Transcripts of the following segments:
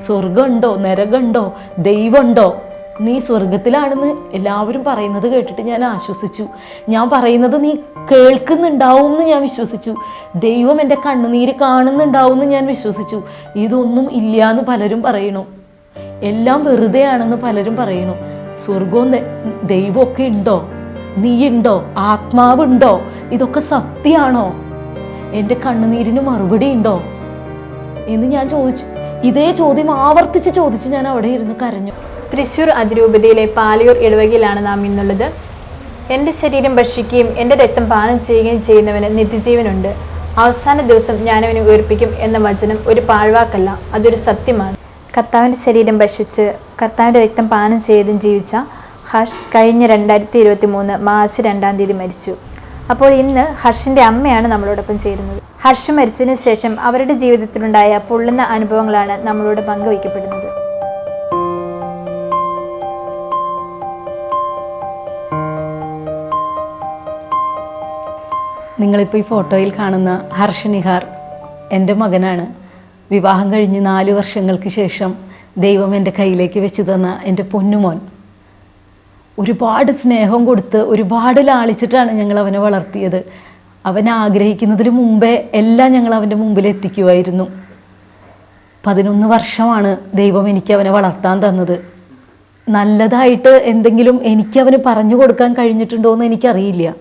സ്വർഗമുണ്ടോ നരകമുണ്ടോ ദൈവമുണ്ടോ? നീ സ്വർഗത്തിലാണെന്ന് എല്ലാവരും പറയുന്നത് കേട്ടിട്ട് ഞാൻ ആശ്വസിച്ചു. ഞാൻ പറയുന്നത് നീ കേൾക്കുന്നുണ്ടാവും എന്ന് ഞാൻ വിശ്വസിച്ചു. ദൈവം എന്റെ കണ്ണുനീര് കാണുന്നുണ്ടാവും എന്ന് ഞാൻ വിശ്വസിച്ചു. ഇതൊന്നും ഇല്ല എന്ന് പലരും പറയണു എല്ലാം വെറുതെയാണെന്ന് പലരും പറയണു സ്വർഗവും ദൈവമൊക്കെ ഉണ്ടോ? നീയുണ്ടോ? ആത്മാവുണ്ടോ? ഇതൊക്കെ സത്യമാണോ? എന്റെ കണ്ണുനീരിന് മറുപടി ഉണ്ടോ? എന്ന് ഞാൻ ചോദിച്ചു. ഇതേ ചോദ്യം ആവർത്തിച്ച് ചോദിച്ച് ഞാൻ അവിടെ ഇരുന്ന് കരഞ്ഞു. തൃശൂർ അതിരൂപതയിലെ പാലിയൂർ ഇടവകയിലാണ് നാം ഇന്നുള്ളത്. എന്റെ ശരീരം ഭക്ഷിക്കുകയും എന്റെ രക്തം പാനം ചെയ്യുകയും ചെയ്യുന്നവന് നിത്യജീവനുണ്ട്. അവസാന ദിവസം ഞാനവനെ ഉയർപ്പിക്കും എന്ന വചനം ഒരു പാഴ്വാക്കല്ല അതൊരു സത്യമാണ്. കർത്താവിന്റെ ശരീരം ഭക്ഷിച്ച് കർത്താവിന്റെ രക്തം പാനം ചെയ്തും ജീവിച്ച ഹർഷ് കഴിഞ്ഞ രണ്ടായിരത്തി ഇരുപത്തി മൂന്ന് മാർച്ച് രണ്ടാം തീയതി മരിച്ചു. അപ്പോൾ ഇന്ന് ഹർഷിന്റെ അമ്മയാണ് നമ്മളോടൊപ്പം ചേരുന്നത്. ഹർഷ് മരിച്ചതിന് ശേഷം അവരുടെ ജീവിതത്തിലുണ്ടായ പൊള്ളുന്ന അനുഭവങ്ങളാണ് നമ്മളോട് പങ്കുവയ്ക്കപ്പെടുന്നത്. നിങ്ങളിപ്പോൾ ഈ ഫോട്ടോയിൽ കാണുന്ന ഹർഷ് നിഹാർ എന്റെ മകനാണ്. വിവാഹം കഴിഞ്ഞ് നാല് വർഷങ്ങൾക്ക് ശേഷം ദൈവം എന്റെ കയ്യിലേക്ക് വെച്ച് തന്ന എന്റെ പൊന്നുമോൻ. ഒരുപാട് സ്നേഹം കൊടുത്ത് ഒരുപാട് ലാളിച്ചിട്ടാണ് ഞങ്ങൾ അവനെ വളർത്തിയത്. അവൻ ആഗ്രഹിക്കുന്നതിന് മുമ്പേ എല്ലാം ഞങ്ങൾ അവന്റെ മുമ്പിൽ എത്തിക്കുമായിരുന്നു പതിനൊന്ന് വർഷമാണ് ദൈവം എനിക്ക് അവനെ വളർത്താൻ തന്നത്. നല്ലതായിട്ട് എന്തെങ്കിലും എനിക്ക് അവന് പറഞ്ഞു കൊടുക്കാൻ കഴിഞ്ഞിട്ടുണ്ടോ എന്ന് എനിക്കറിയില്ല.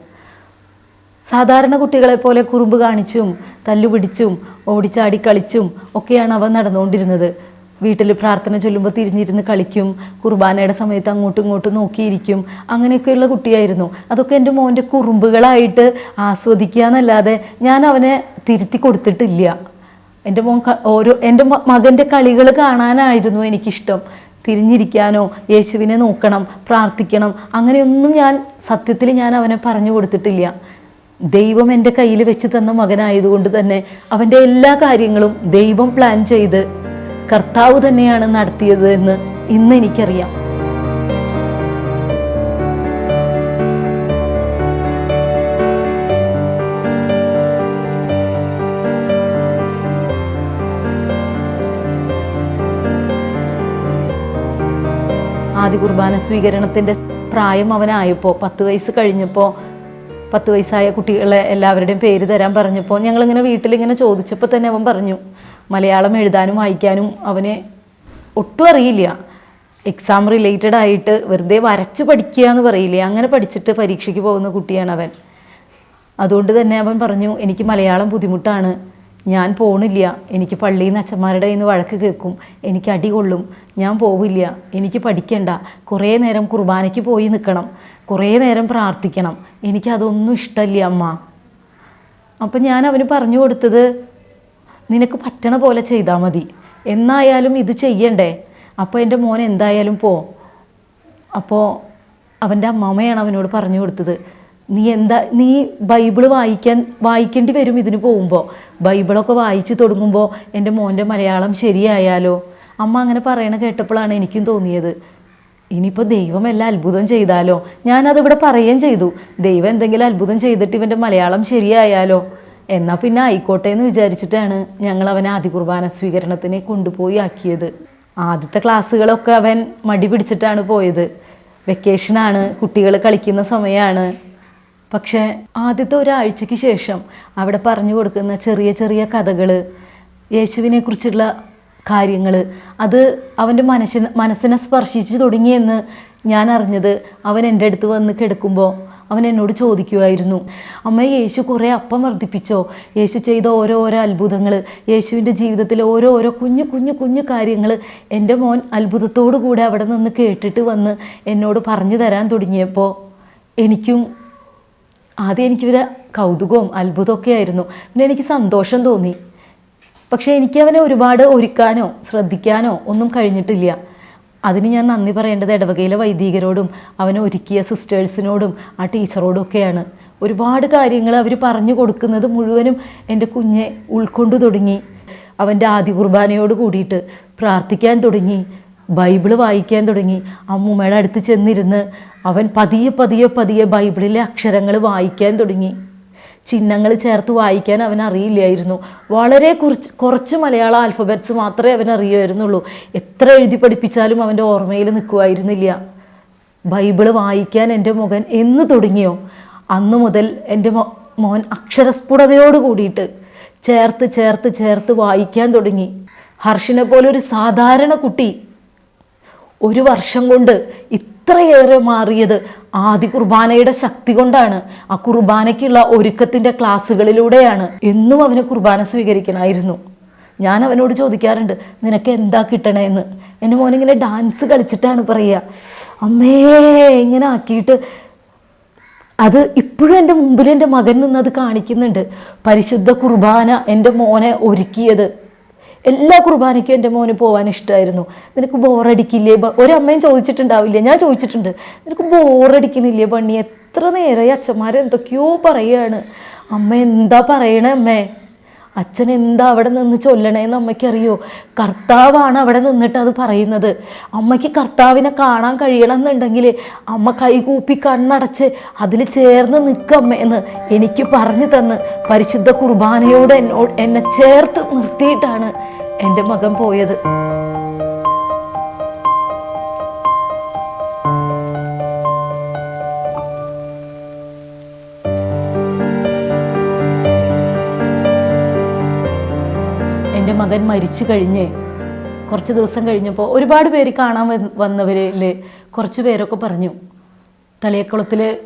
സാധാരണ കുട്ടികളെ പോലെ കുറുമ്പ് കാണിച്ചും തല്ലുപിടിച്ചും ഓടിച്ചാടി കളിച്ചും ഒക്കെയാണ് അവൻ നടന്നുകൊണ്ടിരുന്നത്. വീട്ടിൽ പ്രാർത്ഥന ചൊല്ലുമ്പോൾ തിരിഞ്ഞിരുന്ന് കളിക്കും കുർബാനയുടെ സമയത്ത് അങ്ങോട്ടും ഇങ്ങോട്ടും നോക്കിയിരിക്കും അങ്ങനെയൊക്കെയുള്ള കുട്ടിയായിരുന്നു. അതൊക്കെ എന്റെ മോന്റെ കുറുമ്പുകളായിട്ട് ആസ്വദിക്കുക എന്നല്ലാതെ ഞാൻ അവനെ തിരുത്തി കൊടുത്തിട്ടില്ല. എന്റെ മോൻ ഓരോ എന്റെ മകന്റെ കളികൾ കാണാനായിരുന്നു എനിക്കിഷ്ടം. തിരിഞ്ഞിരിക്കാനോ യേശുവിനെ നോക്കണം പ്രാർത്ഥിക്കണം അങ്ങനെയൊന്നും ഞാൻ സത്യത്തിൽ ഞാൻ അവനെ പറഞ്ഞു കൊടുത്തിട്ടില്ല. ദൈവം എന്റെ കയ്യിൽ വെച്ച് തന്ന മകനായതുകൊണ്ട് തന്നെ അവന്റെ എല്ലാ കാര്യങ്ങളും ദൈവം പ്ലാൻ ചെയ്ത് കർത്താവ് തന്നെയാണ് നടത്തിയത് എന്ന് ഇന്ന് എനിക്കറിയാം. ആദ്യ കുർബാന സ്വീകരണത്തിന്റെ പ്രായം അവനായപ്പോൾ പത്ത് വയസ്സ് കഴിഞ്ഞപ്പോൾ പത്ത് വയസ്സായ കുട്ടികളെ എല്ലാവരുടെയും പേര് തരാൻ പറഞ്ഞപ്പോൾ ഞങ്ങളിങ്ങനെ വീട്ടിലിങ്ങനെ ചോദിച്ചപ്പോൾ തന്നെ അവൻ പറഞ്ഞു മലയാളം എഴുതാനും വായിക്കാനും അവന് ഒട്ടും അറിയില്ല. എക്സാം റിലേറ്റഡ് ആയിട്ട് വെറുതെ വരച്ച് പഠിക്കുക എന്ന് പറയില്ലേ? അങ്ങനെ പഠിച്ചിട്ട് പരീക്ഷയ്ക്ക് പോകുന്ന കുട്ടിയാണ് അവൻ. അതുകൊണ്ട് തന്നെ അവൻ പറഞ്ഞു എനിക്ക് മലയാളം ബുദ്ധിമുട്ടാണ്. ഞാൻ പോണില്ല. എനിക്ക് പള്ളിയിൽ നിന്ന് അച്ഛന്മാരുടെ കയ്യിൽ നിന്ന് വഴക്ക് കേൾക്കും. എനിക്ക് അടി കൊള്ളും. ഞാൻ പോവില്ല. എനിക്ക് പഠിക്കണ്ട. കുറേ നേരം കുർബാനയ്ക്ക് പോയി നിൽക്കണം. കുറേ നേരം പ്രാർത്ഥിക്കണം. എനിക്കതൊന്നും ഇഷ്ടമില്ല അമ്മ. അപ്പം ഞാൻ അവന് പറഞ്ഞു കൊടുത്തത് നിനക്ക് പറ്റണ പോലെ ചെയ്താൽ മതി. എന്നായാലും ഇത് ചെയ്യണ്ടേ? അപ്പോൾ എന്റെ മോൻ എന്തായാലും പോ. അപ്പോൾ അവന്റെ അമ്മാമ്മയാണ് അവനോട് പറഞ്ഞു കൊടുത്തത്. നീ എന്താ നീ ബൈബിൾ വായിക്കാൻ വായിക്കേണ്ടി വരും ഇതിന് പോകുമ്പോൾ ബൈബിളൊക്കെ വായിച്ച് തുടങ്ങുമ്പോൾ എന്റെ മോന്റെ മലയാളം ശരിയായാലോ? അമ്മ അങ്ങനെ പറയണ കേട്ടപ്പോഴാണ് എനിക്കും തോന്നിയത്. ഇനിയിപ്പോൾ ദൈവം എല്ലാം അത്ഭുതം ചെയ്താലോ? ഞാനതിവിടെ പറയുകയും ചെയ്തു. ദൈവം എന്തെങ്കിലും അത്ഭുതം ചെയ്തിട്ട് ഇവന്റെ മലയാളം ശരിയായാലോ? എന്നാൽ പിന്നെ ആയിക്കോട്ടെ എന്ന് വിചാരിച്ചിട്ടാണ് ഞങ്ങൾ അവനെ ആദ്യ കുർബാന സ്വീകരണത്തിന് കൊണ്ടുപോയി ആക്കിയത്. ആദ്യത്തെ ക്ലാസ്സുകളൊക്കെ അവൻ മടി പിടിച്ചിട്ടാണ് പോയത്. വെക്കേഷനാണ് കുട്ടികൾ കളിക്കുന്ന സമയമാണ് പക്ഷേ ആദ്യത്തെ ഒരാഴ്ചയ്ക്ക് ശേഷം അവിടെ പറഞ്ഞു കൊടുക്കുന്ന ചെറിയ ചെറിയ കഥകൾ യേശുവിനെ കുറിച്ചുള്ള കാര്യങ്ങൾ അത് അവന്റെ മനസ്സിന് മനസ്സിനെ സ്പർശിച്ചു തുടങ്ങിയെന്ന് ഞാൻ അറിഞ്ഞത് അവൻ എന്റെ അടുത്ത് വന്ന് കിടക്കുമ്പോൾ അവൻ എന്നോട് ചോദിക്കുമായിരുന്നു അമ്മ യേശു കുറേ അപ്പം വർദ്ധിപ്പിച്ചോ? യേശു ചെയ്ത ഓരോ ഓരോ അത്ഭുതങ്ങൾ യേശുവിന്റെ ജീവിതത്തിലെ ഓരോ ഓരോ കുഞ്ഞു കുഞ്ഞു കുഞ്ഞു കാര്യങ്ങൾ എന്റെ മോൻ അത്ഭുതത്തോടു കൂടെ അവിടെ നിന്ന് കേട്ടിട്ട് വന്ന് എന്നോട് പറഞ്ഞു തരാൻ തുടങ്ങിയപ്പോൾ എനിക്കും ആദ്യം എനിക്കിവരെ കൗതുകവും അത്ഭുതമൊക്കെ ആയിരുന്നു. പിന്നെ എനിക്ക് സന്തോഷം തോന്നി. പക്ഷേ എനിക്ക് അവനെ ഒരുപാട് ഒരുക്കാനോ ശ്രദ്ധിക്കാനോ ഒന്നും കഴിഞ്ഞിട്ടില്ല. അതിന് ഞാൻ നന്ദി പറയേണ്ടത് ഇടവകയിലെ വൈദികരോടും അവനെ ഒരുക്കിയ സിസ്റ്റേഴ്സിനോടും ആ ടീച്ചറോടും ഒക്കെയാണ് ഒരുപാട് കാര്യങ്ങൾ അവർ പറഞ്ഞു കൊടുക്കുന്നത് മുഴുവനും എന്റെ കുഞ്ഞെ ഉൾക്കൊണ്ടു തുടങ്ങി. അവന്റെ ആദ്യ കുർബാനയോട് കൂടിയിട്ട് പ്രാർത്ഥിക്കാൻ തുടങ്ങി ബൈബിൾ വായിക്കാൻ തുടങ്ങി. അമ്മൂമ്മയുടെ അടുത്ത് ചെന്നിരുന്ന് അവൻ പതിയെ പതിയെ പതിയെ ബൈബിളിലെ അക്ഷരങ്ങൾ വായിക്കാൻ തുടങ്ങി. ചിഹ്നങ്ങൾ ചേർത്ത് വായിക്കാൻ അവൻ അറിയില്ലായിരുന്നു വളരെ കുറച്ച് കുറച്ച് മലയാള ആൽഫബറ്റ്സ് മാത്രമേ അവൻ അറിയുമായിരുന്നുള്ളൂ എത്ര എഴുതി പഠിപ്പിച്ചാലും അവന്റെ ഓർമ്മയിൽ നിൽക്കുമായിരുന്നില്ല. ബൈബിൾ വായിക്കാൻ എന്റെ മകൻ എന്ന് തുടങ്ങിയോ? അന്നു മുതൽ എന്റെ മോൻ അക്ഷരസ്ഫുടതയോട് കൂടിയിട്ട് ചേർത്ത് ചേർത്ത് ചേർത്ത് വായിക്കാൻ തുടങ്ങി. ഹർഷിനെ പോലെ ഒരു സാധാരണ കുട്ടി ഒരു വർഷം കൊണ്ട് ഇത്രയേറെ മാറിയത് ആദ്യ കുർബാനയുടെ ശക്തി കൊണ്ടാണ്. ആ കുർബാനയ്ക്കുള്ള ഒരുക്കത്തിന്റെ ക്ലാസ്സുകളിലൂടെയാണ്. എന്നും അവന് കുർബാന സ്വീകരിക്കണമായിരുന്നു. ഞാൻ അവനോട് ചോദിക്കാറുണ്ട് നിനക്ക് എന്താ കിട്ടണേന്ന് എന്റെ മോനിങ്ങനെ ഡാൻസ് കളിച്ചിട്ടാണ് പറയുക. അമ്മേ ഇങ്ങനെ ആക്കിയിട്ട് അത് ഇപ്പോഴും എന്റെ മുമ്പിൽ എന്റെ മകൻ നിന്നത് കാണിക്കുന്നുണ്ട്. പരിശുദ്ധ കുർബാന എന്റെ മോനെ ഒരുക്കിയത്. എല്ലാ കുർബാനയ്ക്കും എന്റെ മോന് പോകാൻ ഇഷ്ടമായിരുന്നു നിനക്ക് ബോറടിക്കില്ലേ ഒരമ്മയും ചോദിച്ചിട്ടുണ്ടാവില്ല. ഞാൻ ചോദിച്ചിട്ടുണ്ട്. നിനക്ക് ബോറടിക്കണില്ലേ പണി എത്ര നേരമായി അച്ഛന്മാർ എന്തൊക്കെയോ പറയുകയാണ് അമ്മ എന്താ പറയണേ അമ്മേ? അച്ഛൻ എന്താ അവിടെ നിന്ന് ചൊല്ലണേ ചൊല്ലണേന്ന് അമ്മയ്ക്കറിയോ? കർത്താവാണ് അവിടെ നിന്നിട്ട് അത് പറയുന്നത്. അമ്മയ്ക്ക് കർത്താവിനെ കാണാൻ കഴിയണം എന്നുണ്ടെങ്കിൽ അമ്മ കൈകൂപ്പി കണ്ണടച്ച് അതിൽ ചേർന്ന് നിൽക്കമ്മ എന്ന് എനിക്ക് പറഞ്ഞു തന്ന്. പരിശുദ്ധ കുർബാനയോട് എന്നോട് എന്നെ ചേർത്ത് നിർത്തിയിട്ടാണ്. എന്റെ മകൻ പോയത്. എന്റെ മകൻ മരിച്ചു കഴിഞ്ഞ് കുറച്ച് ദിവസം കഴിഞ്ഞപ്പോൾ ഒരുപാട് പേര് കാണാൻ വന്നവരിൽ കുറച്ച് പേരൊക്കെ പറഞ്ഞു തളിയക്കുളത്തിൽ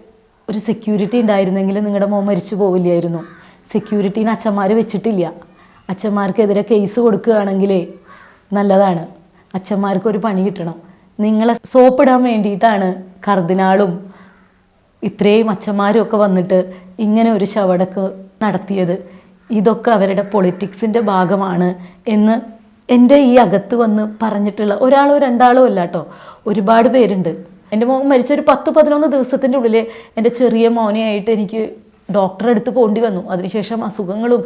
ഒരു സെക്യൂരിറ്റി ഉണ്ടായിരുന്നെങ്കിൽ നിങ്ങളുടെ മോൻ മരിച്ചു പോവില്ലായിരുന്നു. സെക്യൂരിറ്റീനെ അച്ഛന്മാർ വെച്ചിട്ടില്ല. അച്ഛന്മാർക്കെതിരെ കേസ് കൊടുക്കുകയാണെങ്കിൽ നല്ലതാണ്. അച്ഛന്മാർക്ക് ഒരു പണി കിട്ടണം. നിങ്ങളെ സോപ്പിടാൻ വേണ്ടിയിട്ടാണ് കർദിനാളും ഇത്രയും അച്ഛന്മാരും ഒക്കെ വന്നിട്ട് ഇങ്ങനെ ഒരു ശവടക്ക് നടത്തിയത്. ഇതൊക്കെ അവരുടെ പൊളിറ്റിക്സിന്റെ ഭാഗമാണ് എന്ന് എന്റെ ഈ അകത്ത് വന്ന് പറഞ്ഞിട്ടുള്ള ഒരാളോ രണ്ടാളോ അല്ല കേട്ടോ ഒരുപാട് പേരുണ്ട്. എന്റെ മോൻ മരിച്ച ഒരു പത്ത് പതിനൊന്ന് ദിവസത്തിന്റെ ഉള്ളിൽ എന്റെ ചെറിയ മോനെയായിട്ട് എനിക്ക് ഡോക്ടറെ അടുത്ത് പോകേണ്ടി വന്നു അതിനുശേഷം അസുഖങ്ങളും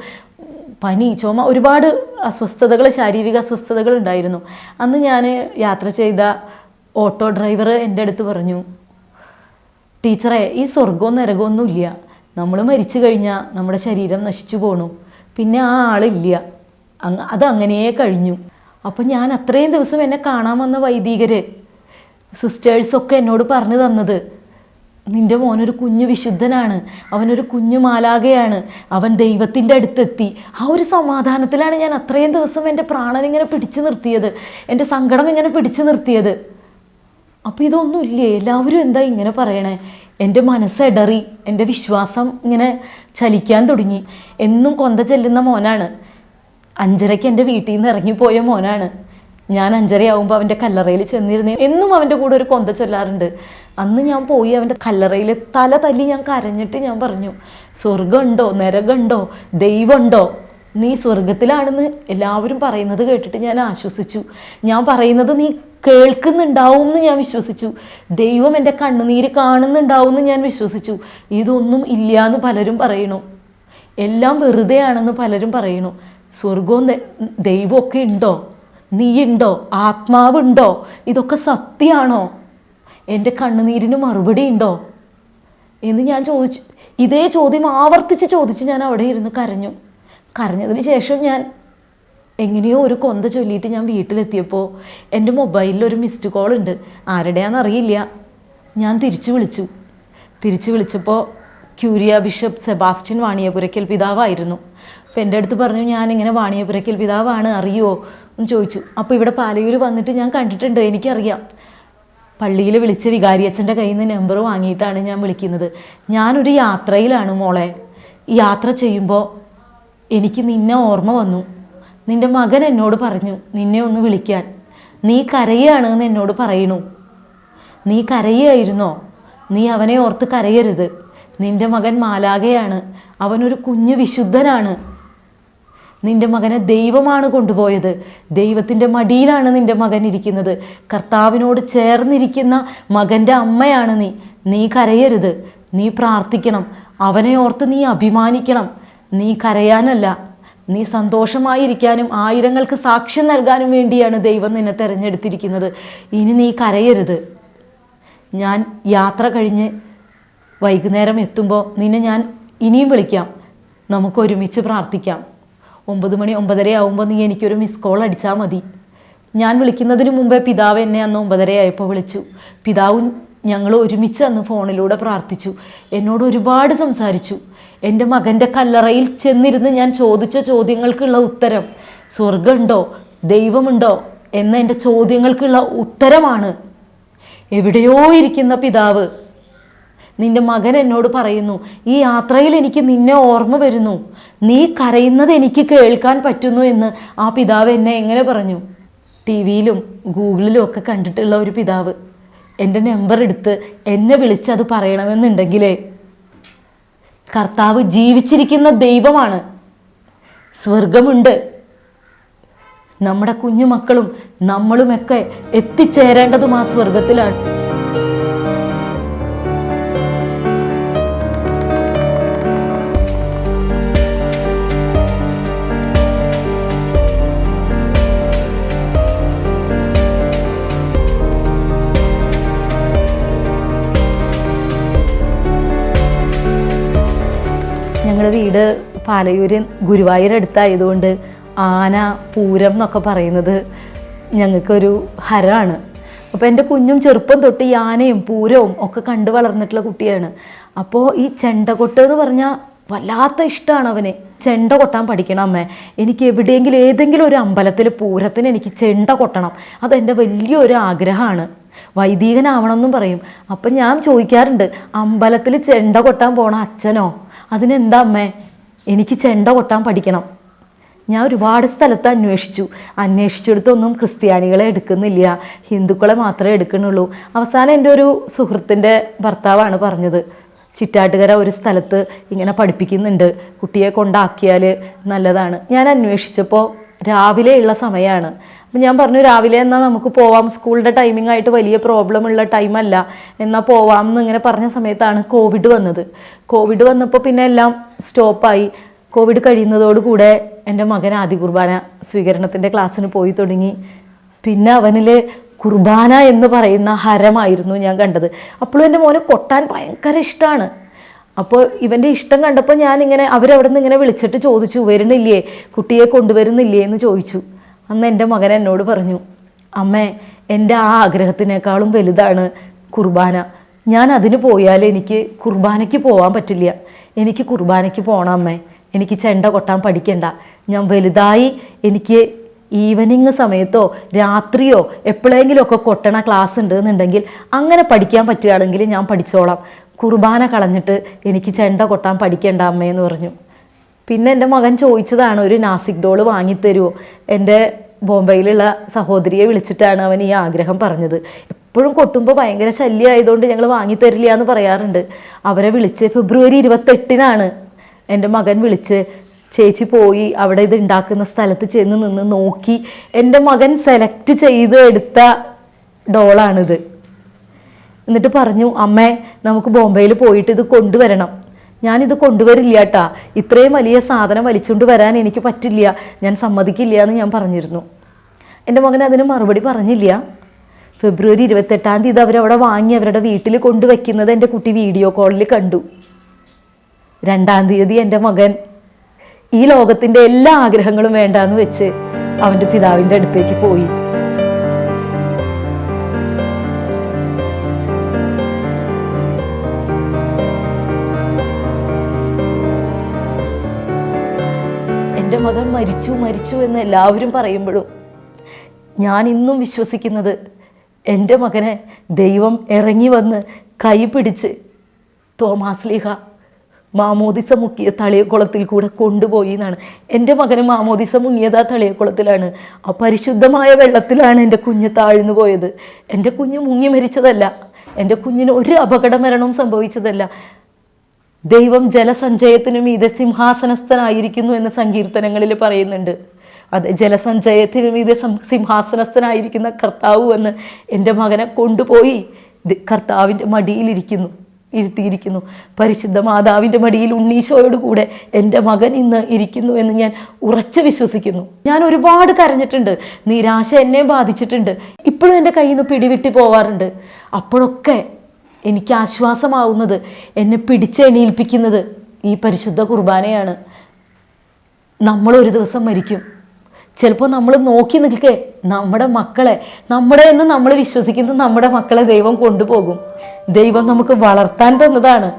പനി ചുമ ഒരുപാട് അസ്വസ്ഥതകൾ ശാരീരിക അസ്വസ്ഥതകൾ ഉണ്ടായിരുന്നു. അന്ന് ഞാൻ യാത്ര ചെയ്ത ഓട്ടോ ഡ്രൈവർ എന്റെ അടുത്ത് പറഞ്ഞു ടീച്ചറെ ഈ സ്വർഗവും നരകമൊന്നും ഇല്ല. നമ്മൾ മരിച്ചു കഴിഞ്ഞാൽ നമ്മുടെ ശരീരം നശിച്ചു പോണു. പിന്നെ ആ ആളില്ല. അത് അങ്ങനെയേ കഴിഞ്ഞു. അപ്പം ഞാൻ അത്രയും ദിവസം എന്നെ കാണാൻ വന്ന വൈദികർ സിസ്റ്റേഴ്സൊക്കെ എന്നോട് പറഞ്ഞു തന്നത് നിന്റെ മോനൊരു കുഞ്ഞു വിശുദ്ധനാണ്. അവനൊരു കുഞ്ഞു മാലാകയാണ് അവൻ ദൈവത്തിന്റെ അടുത്തെത്തി. ആ ഒരു സമാധാനത്തിലാണ് ഞാൻ അത്രയും ദിവസം എന്റെ പ്രാണൻ ഇങ്ങനെ പിടിച്ചു നിർത്തിയത്. എന്റെ സങ്കടം ഇങ്ങനെ പിടിച്ചു നിർത്തിയത്. അപ്പോൾ ഇതൊന്നുമില്ലേ എല്ലാവരും എന്താ ഇങ്ങനെ പറയണേ? എന്റെ മനസ്സെടറി എന്റെ വിശ്വാസം ഇങ്ങനെ ചലിക്കാൻ തുടങ്ങി. എന്നും കൊന്ത ചെല്ലുന്ന മോനാണ്. അഞ്ചരയ്ക്ക് എന്റെ വീട്ടിൽ നിന്ന് ഇറങ്ങിപ്പോയ മോനാണ്. ഞാൻ അഞ്ചരയാവുമ്പോൾ അവന്റെ കല്ലറയിൽ ചെന്നിരുന്നു. എന്നും അവന്റെ കൂടെ ഒരു കൊന്ത ചൊല്ലാറുണ്ട്. അന്ന് ഞാൻ പോയി അവന്റെ കല്ലറയിൽ തല തല്ലി ഞാൻ കരഞ്ഞിട്ട് ഞാൻ പറഞ്ഞു സ്വർഗമുണ്ടോ നരകമുണ്ടോ? ദൈവമുണ്ടോ? നീ സ്വർഗത്തിലാണെന്ന് എല്ലാവരും പറയുന്നത് കേട്ടിട്ട് ഞാൻ ആശ്വസിച്ചു. ഞാൻ പറയുന്നത് നീ കേൾക്കുന്നുണ്ടാവും എന്ന് ഞാൻ വിശ്വസിച്ചു. ദൈവം എന്റെ കണ്ണുനീര് കാണുന്നുണ്ടാവും എന്ന് ഞാൻ വിശ്വസിച്ചു. ഇതൊന്നും ഇല്ല എന്ന് പലരും പറയണു എല്ലാം വെറുതെയാണെന്ന് പലരും പറയണു സ്വർഗവും ദൈവമൊക്കെ ഉണ്ടോ? നീയുണ്ടോ? ആത്മാവുണ്ടോ? ഇതൊക്കെ സത്യമാണോ? എന്റെ കണ്ണുനീരിന് മറുപടി ഉണ്ടോ? എന്ന് ഞാൻ ചോദിച്ചു. ഇതേ ചോദ്യം ആവർത്തിച്ച് ചോദിച്ച് ഞാൻ അവിടെ ഇരുന്ന് കരഞ്ഞു. കരഞ്ഞതിന് ശേഷം ഞാൻ എങ്ങനെയോ ഒരു കൊന്ത ചൊല്ലിയിട്ട് ഞാൻ വീട്ടിലെത്തിയപ്പോൾ എന്റെ മൊബൈലിൽ ഒരു മിസ്ഡ് കോൾ ഉണ്ട്. ആരുടെയാണെന്നറിയില്ല ഞാൻ തിരിച്ചു വിളിച്ചു. തിരിച്ചു വിളിച്ചപ്പോൾ ക്യൂരിയ ബിഷപ്പ് സെബാസ്റ്റ്യൻ വാണിയപുരയ്ക്കൽ പിതാവായിരുന്നു. അപ്പോൾ എന്റെ അടുത്ത് പറഞ്ഞു ഞാൻ ഞാനിങ്ങനെ വാണിയപുരയ്ക്കൽ പിതാവാണ്. അറിയുമോ ചോദിച്ചു. അപ്പോൾ ഇവിടെ പാലയൂർ വന്നിട്ട് ഞാൻ കണ്ടിട്ടുണ്ട് എനിക്കറിയാം. പള്ളിയിൽ വിളിച്ച് വികാരിയച്ഛന്റെ കയ്യിൽ നിന്ന് നമ്പർ വാങ്ങിയിട്ടാണ് ഞാൻ വിളിക്കുന്നത്. ഞാനൊരു യാത്രയിലാണ് മോളെ. യാത്ര ചെയ്യുമ്പോൾ എനിക്ക് നിന്നെ ഓർമ്മ വന്നു. നിന്റെ മകൻ എന്നോട് പറഞ്ഞു നിന്നെ ഒന്ന് വിളിക്കാൻ. നീ കരയാണ് എന്ന് എന്നോട് പറയണു നീ കരയായിരുന്നോ നീ അവനെ ഓർത്ത് കരയരുത്. നിന്റെ മകൻ മാലാകയാണ് അവനൊരു കുഞ്ഞു വിശുദ്ധനാണ്. നിന്റെ മകനെ ദൈവമാണ് കൊണ്ടുപോയത്. ദൈവത്തിന്റെ മടിയിലാണ് നിന്റെ മകൻ ഇരിക്കുന്നത്. കർത്താവിനോട് ചേർന്നിരിക്കുന്ന മകന്റെ അമ്മയാണ് നീ. നീ കരയരുത്. നീ പ്രാർത്ഥിക്കണം. അവനെ ഓർത്ത് നീ അഭിമാനിക്കണം. നീ കരയാനല്ല. നീ സന്തോഷമായിരിക്കാനും ആയിരങ്ങൾക്ക് സാക്ഷ്യം നൽകാനും വേണ്ടിയാണ് ദൈവം നിന്നെ തിരഞ്ഞെടുത്തിരിക്കുന്നത്. ഇനി നീ കരയരുത്. ഞാൻ യാത്ര കഴിഞ്ഞ് വൈകുന്നേരം എത്തുമ്പോൾ നിന്നെ ഞാൻ ഇനിയും വിളിക്കാം. നമുക്കൊരുമിച്ച് പ്രാർത്ഥിക്കാം. ഒമ്പത് മണി ഒമ്പതര ആവുമ്പോൾ നീ എനിക്കൊരു മിസ് കോൾ അടിച്ചാൽ മതി. ഞാൻ വിളിക്കുന്നതിന് മുമ്പേ പിതാവ് എന്നെ അന്ന് ഒമ്പതരയായപ്പോൾ വിളിച്ചു. പിതാവും ഞങ്ങൾ ഒരുമിച്ച് അന്ന് ഫോണിലൂടെ പ്രാർത്ഥിച്ചു. എന്നോട് ഒരുപാട് സംസാരിച്ചു. എന്റെ മകന്റെ കല്ലറയിൽ ചെന്നിരുന്ന് ഞാൻ ചോദിച്ച ചോദ്യങ്ങൾക്കുള്ള ഉത്തരം സ്വർഗമുണ്ടോ ദൈവമുണ്ടോ? എന്ന എന്റെ ചോദ്യങ്ങൾക്കുള്ള ഉത്തരമാണ്. എവിടെയോ ഇരിക്കുന്ന പിതാവ് നിന്റെ മകൻ എന്നോട് പറയുന്നു ഈ യാത്രയിൽ എനിക്ക് നിന്നെ ഓർമ്മ വരുന്നു. നീ കരയുന്നത് എനിക്ക് കേൾക്കാൻ പറ്റുന്നു എന്ന് ആ പിതാവ് എന്നെ എങ്ങനെ പറഞ്ഞു? ടി വിയിലും ഗൂഗിളിലും ഒക്കെ കണ്ടിട്ടുള്ള ഒരു പിതാവ് എന്റെ നമ്പർ എടുത്ത് എന്നെ വിളിച്ചത് പറയണമെന്നുണ്ടെങ്കിലേ കർത്താവ് ജീവിച്ചിരിക്കുന്ന ദൈവമാണ്. സ്വർഗമുണ്ട്. നമ്മുടെ കുഞ്ഞുമക്കളും നമ്മളുമൊക്കെ എത്തിച്ചേരേണ്ടതും ആ സ്വർഗത്തിലാണ്. പാലയൂര് ഗുരുവായൂർ അടുത്തായതുകൊണ്ട് ആന പൂരം എന്നൊക്കെ പറയുന്നത് ഞങ്ങൾക്കൊരു ഹരമാണ്. അപ്പോൾ എന്റെ കുഞ്ഞും ചെറുപ്പം തൊട്ട് ഈ ആനയും പൂരവും ഒക്കെ കണ്ടു വളർന്നിട്ടുള്ള കുട്ടിയാണ്. അപ്പോൾ ഈ ചെണ്ടകൊട്ട് എന്ന് പറഞ്ഞാൽ വല്ലാത്ത ഇഷ്ടമാണ് അവന്. ചെണ്ട കൊട്ടാൻ പഠിക്കണം അമ്മേ. എനിക്ക് എവിടെയെങ്കിലും ഏതെങ്കിലും ഒരു അമ്പലത്തിൽ പൂരത്തിന് എനിക്ക് ചെണ്ട കൊട്ടണം. അതെന്റെ വലിയൊരു ആഗ്രഹമാണ്. വൈദികനാവണമെന്നും പറയും. അപ്പം ഞാൻ ചോദിക്കാറുണ്ട് അമ്പലത്തിൽ ചെണ്ട കൊട്ടാൻ പോണ അച്ഛനോ? അതിനെന്താ അമ്മേ? എനിക്ക് ചെണ്ട കൊട്ടാൻ പഠിക്കണം. ഞാൻ ഒരുപാട് സ്ഥലത്ത് അന്വേഷിച്ചു. അന്വേഷിച്ചെടുത്തൊന്നും ക്രിസ്ത്യാനികളെ എടുക്കുന്നില്ല. ഹിന്ദുക്കളെ മാത്രമേ എടുക്കുന്നുള്ളൂ. അവസാനം എന്റെ ഒരു സുഹൃത്തിന്റെ ഭർത്താവാണ് പറഞ്ഞത് ചിറ്റാട്ടുകര ഒരു സ്ഥലത്ത് ഇങ്ങനെ പഠിപ്പിക്കുന്നുണ്ട്. കുട്ടിയെ കൊണ്ടാക്കിയാൽ നല്ലതാണ്. ഞാൻ അന്വേഷിച്ചപ്പോൾ രാവിലെയുള്ള സമയമാണ്. അപ്പം ഞാൻ പറഞ്ഞു രാവിലെ എന്നാൽ നമുക്ക് പോവാം. സ്കൂളിന്റെ ടൈമിംഗ് ആയിട്ട് വലിയ പ്രോബ്ലം ഉള്ള ടൈമല്ല എന്നാൽ പോവാം എന്ന് ഇങ്ങനെ പറഞ്ഞ സമയത്താണ് കോവിഡ് വന്നത്. കോവിഡ് വന്നപ്പോൾ പിന്നെ എല്ലാം സ്റ്റോപ്പായി കോവിഡ് കഴിയുന്നതോടുകൂടെ എന്റെ മകൻ ആദ്യ കുർബാന സ്വീകരണത്തിന്റെ ക്ലാസ്സിന് പോയി തുടങ്ങി. പിന്നെ അവനിൽ കുർബാന എന്ന് പറയുന്ന ഹരമായിരുന്നു ഞാൻ കണ്ടത്. അപ്പോഴും എന്റെ മോനെ കൊട്ടാൻ ഭയങ്കര ഇഷ്ടമാണ് അപ്പോൾ ഇവന്റെ ഇഷ്ടം കണ്ടപ്പോൾ ഞാനിങ്ങനെ അവരവിടെ നിന്ന് ഇങ്ങനെ വിളിച്ചിട്ട് ചോദിച്ചു വരുന്നില്ലേ? കുട്ടിയെ കൊണ്ടുവരുന്നില്ലേ? എന്ന് ചോദിച്ചു. അന്ന് എന്റെ മകൻ എന്നോട് പറഞ്ഞു അമ്മേ എന്റെ ആ ആഗ്രഹത്തിനേക്കാളും വലുതാണ് കുർബാന. ഞാൻ അതിന് പോയാൽ എനിക്ക് കുർബാനയ്ക്ക് പോകാൻ പറ്റില്ല. എനിക്ക് കുർബാനയ്ക്ക് പോകണം അമ്മേ. എനിക്ക് ചെണ്ട കൊട്ടാൻ പഠിക്കണ്ട. ഞാൻ വലുതായി എനിക്ക് ഈവനിങ് സമയത്തോ രാത്രിയോ എപ്പോഴെങ്കിലും ഒക്കെ കൊട്ടണ ക്ലാസ് ഉണ്ട് എന്നുണ്ടെങ്കിൽ അങ്ങനെ പഠിക്കാൻ പറ്റുകയാണെങ്കിൽ ഞാൻ പഠിച്ചോളാം. കുർബാന കളഞ്ഞിട്ട് എനിക്ക് ചെണ്ട കൊട്ടാൻ പഠിക്കേണ്ട അമ്മയെന്ന് പറഞ്ഞു. പിന്നെ എന്റെ മകൻ ചോദിച്ചതാണ് ഒരു നാസിക് ഡോൾ വാങ്ങിത്തരുമോ എന്റെ ബോംബെയിലുള്ള സഹോദരിയെ വിളിച്ചിട്ടാണ് അവൻ ഈ ആഗ്രഹം പറഞ്ഞത്. എപ്പോഴും കൊട്ടുമ്പോൾ ഭയങ്കര ശല്യമായതുകൊണ്ട് ഞങ്ങൾ വാങ്ങിത്തരില്ല എന്ന് പറയാറുണ്ട്. അവരെ വിളിച്ച് ഫെബ്രുവരി ഇരുപത്തെട്ടിനാണ് എന്റെ മകൻ വിളിച്ച് ചേച്ചി പോയി അവിടെ ഇത് ഉണ്ടാക്കുന്ന സ്ഥലത്ത് ചെന്ന് നിന്ന് നോക്കി. എന്റെ മകൻ സെലക്ട് ചെയ്ത് എടുത്ത ഡോളാണിത്. എന്നിട്ട് പറഞ്ഞു അമ്മേ നമുക്ക് ബോംബെയിൽ പോയിട്ട് ഇത് കൊണ്ടുവരണം. ഞാനിത് കൊണ്ടുവരില്ല കേട്ടാ ഇത്രയും വലിയ സാധനം വലിച്ചുകൊണ്ട് വരാൻ എനിക്ക് പറ്റില്ല. ഞാൻ സമ്മതിക്കില്ല എന്ന് ഞാൻ പറഞ്ഞിരുന്നു. എന്റെ മകൻ അതിന് മറുപടി പറഞ്ഞില്ല. ഫെബ്രുവരി ഇരുപത്തെട്ടാം തീയതി അവരവിടെ വാങ്ങി അവരുടെ വീട്ടിൽ കൊണ്ടുവയ്ക്കുന്നത് എന്റെ കുട്ടി വീഡിയോ കോളിൽ കണ്ടു. രണ്ടാം തീയതി എന്റെ മകൻ ഈ ലോകത്തിന്റെ എല്ലാ ആഗ്രഹങ്ങളും വേണ്ടാന്ന് വെച്ച് അവന്റെ പിതാവിന്റെ അടുത്തേക്ക് പോയി. മകൻ മരിച്ചു മരിച്ചു എന്ന് എല്ലാവരും പറയുമ്പോഴും ഞാൻ ഇന്നും വിശ്വസിക്കുന്നത് എന്റെ മകനെ ദൈവം ഇറങ്ങി വന്ന് കൈ പിടിച്ച് തോമാസ് ലീഹ മാമോദിസ മുക്കിയ തളിയക്കുളത്തിൽ കൂടെ കൊണ്ടുപോയി എന്നാണ്. എന്റെ മകന് മാമോദിസ മുങ്ങിയത് ആ തളിയക്കുളത്തിലാണ് ആ പരിശുദ്ധമായ വെള്ളത്തിലാണ് എന്റെ കുഞ്ഞ് താഴ്ന്നു പോയത്. എന്റെ കുഞ്ഞ് മുങ്ങി മരിച്ചതല്ല. എന്റെ കുഞ്ഞിന് ഒരു അപകട മരണവും സംഭവിച്ചതല്ല. ദൈവം ജലസഞ്ചയത്തിനു മീതെ സിംഹാസനസ്ഥനായിരിക്കുന്നു എന്ന് സങ്കീർത്തനങ്ങളിൽ പറയുന്നുണ്ട്. അതെ ജലസഞ്ചയത്തിനു മീതെ സിംഹാസനസ്ഥനായിരിക്കുന്ന കർത്താവ് എന്ന് എന്റെ മകനെ കൊണ്ടുപോയി കർത്താവിന്റെ മടിയിലിരിക്കുന്നു ഇരുത്തിയിരിക്കുന്നു. പരിശുദ്ധ മാതാവിന്റെ മടിയിൽ ഉണ്ണീശോയോട് കൂടെ എന്റെ മകൻ ഇന്ന് ഇരിക്കുന്നു എന്ന് ഞാൻ ഉറച്ചു വിശ്വസിക്കുന്നു. ഞാൻ ഒരുപാട് കരഞ്ഞിട്ടുണ്ട്. നിരാശ എന്നെ ബാധിച്ചിട്ടുണ്ട്. ഇപ്പോഴും എന്റെ കയ്യിൽ നിന്ന് പിടിവിട്ടി പോവാറുണ്ട്. അപ്പോഴൊക്കെ എനിക്ക് ആശ്വാസമാവുന്നത് എന്നെ പിടിച്ചെണീൽപ്പിക്കുന്നത് ഈ പരിശുദ്ധ കുർബാനയാണ്. നമ്മൾ ഒരു ദിവസം മരിക്കും. ചിലപ്പോൾ നമ്മൾ നോക്കി നിൽക്കേ നമ്മുടെ മക്കളെ നമ്മുടെ എന്ന് നമ്മൾ വിശ്വസിക്കുന്ന നമ്മുടെ മക്കളെ ദൈവം കൊണ്ടുപോകും. ദൈവം നമുക്ക് വളർത്താൻ തന്നതാണ്.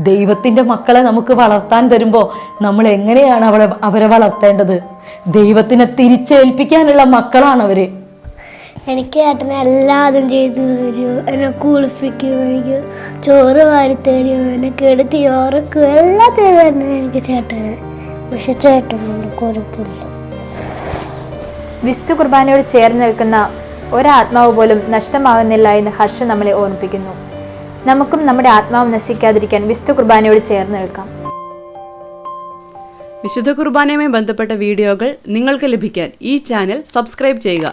ദൈവത്തിന്റെ മക്കളെ നമുക്ക് വളർത്താൻ തരുമ്പോൾ നമ്മൾ എങ്ങനെയാണ് അവളെ അവരെ വളർത്തേണ്ടത്? ദൈവത്തിനെ തിരിച്ചേൽപ്പിക്കാനുള്ള മക്കളാണ് അവർ എനിക്ക് ഏട്ടനെ എല്ലാതും ചെയ്തു തരും. എന്നെ കുളിപ്പിക്കും എനിക്ക് ചോറ് വാരി തരും എന്നെ കെടുത്തി ഉറക്കും. എല്ലാം ചെയ്തു തന്നെ എനിക്ക് ചേട്ടന്. പക്ഷെ ചേട്ടനോട് കുഴപ്പമില്ല വിസ്തു കുർബാനയോട് ചേർന്ന് നിൽക്കുന്ന ഒരാത്മാവ് പോലും നഷ്ടമാകുന്നില്ല എന്ന് ഹർഷ നമ്മളെ ഓർമ്മിപ്പിക്കുന്നു. നമുക്കും നമ്മുടെ ആത്മാവ് നശിക്കാതിരിക്കാൻ വിസ്തു കുർബാനയോട് ചേർന്ന് നിൽക്കാം. വിശുദ്ധ കുർബാനയുമായി ബന്ധപ്പെട്ട വീഡിയോകൾ നിങ്ങൾക്ക് ലഭിക്കാൻ ഈ ചാനൽ സബ്സ്ക്രൈബ് ചെയ്യുക.